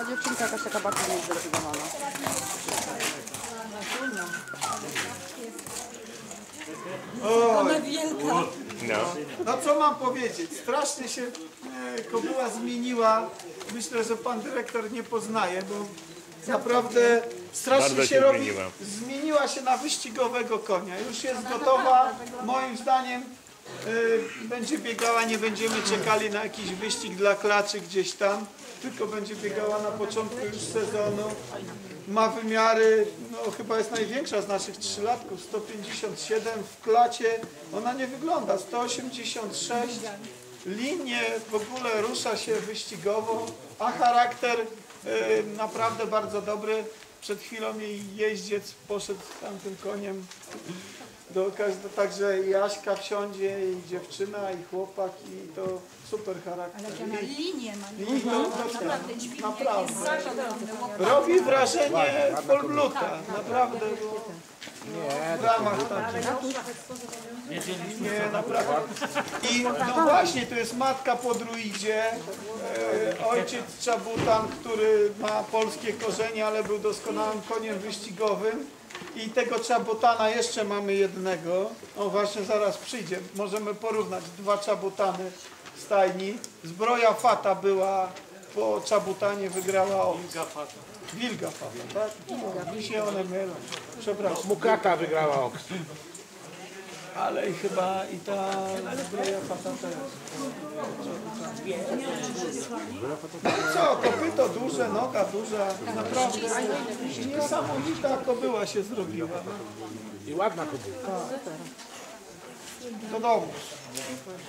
O dziewczynka jakaś taka bardzo niezdecydowana. Ona wielka. No. No co mam powiedzieć? Strasznie się e, kobyła zmieniła. Myślę, że pan dyrektor nie poznaje, bo naprawdę strasznie Bardzo się, się robi. zmieniła. Zmieniła się na wyścigowego konia. Już jest gotowa. Moim zdaniem będzie biegała, nie będziemy czekali na jakiś wyścig dla klaczy gdzieś tam, tylko będzie biegała na początku już sezonu. Ma wymiary, no chyba jest największa z naszych trzylatków, 157 w klacie. Ona nie wygląda, 186. Linie w ogóle rusza się wyścigowo, a charakter e, naprawdę bardzo dobry. Przed chwilą jej jeździec poszedł tamtym koniem do każdego, także i Jaśka wsiądzie, i dziewczyna, i chłopak, i to super charakter. Ale na linię ma. I to, to, Naprawdę dźwignie naprawdę. jest. Robi wrażenie Polbluta, naprawdę. Bo w ramach takich. Nie, naprawdę. I no właśnie, to jest matka po druidzie, e, ojciec Czabutan, który ma polskie korzenie, ale był doskonałym koniem wyścigowym. I tego Czabutana jeszcze mamy jednego. O właśnie, zaraz przyjdzie. Możemy porównać dwa Czabutany w stajni. Zbroja Fata była po Czabutanie, wygrała o Wilga Fata. Wilga Fata, tak? Wilga, mi się one mylą. Przepraszam. Mukaka wygrała Oks. Ale i chyba i ta zbroja Co, kopyto duże, noga duża, naprawdę niesamowita kobyła się zrobiła. I ładna. Do domu. Ładna, ale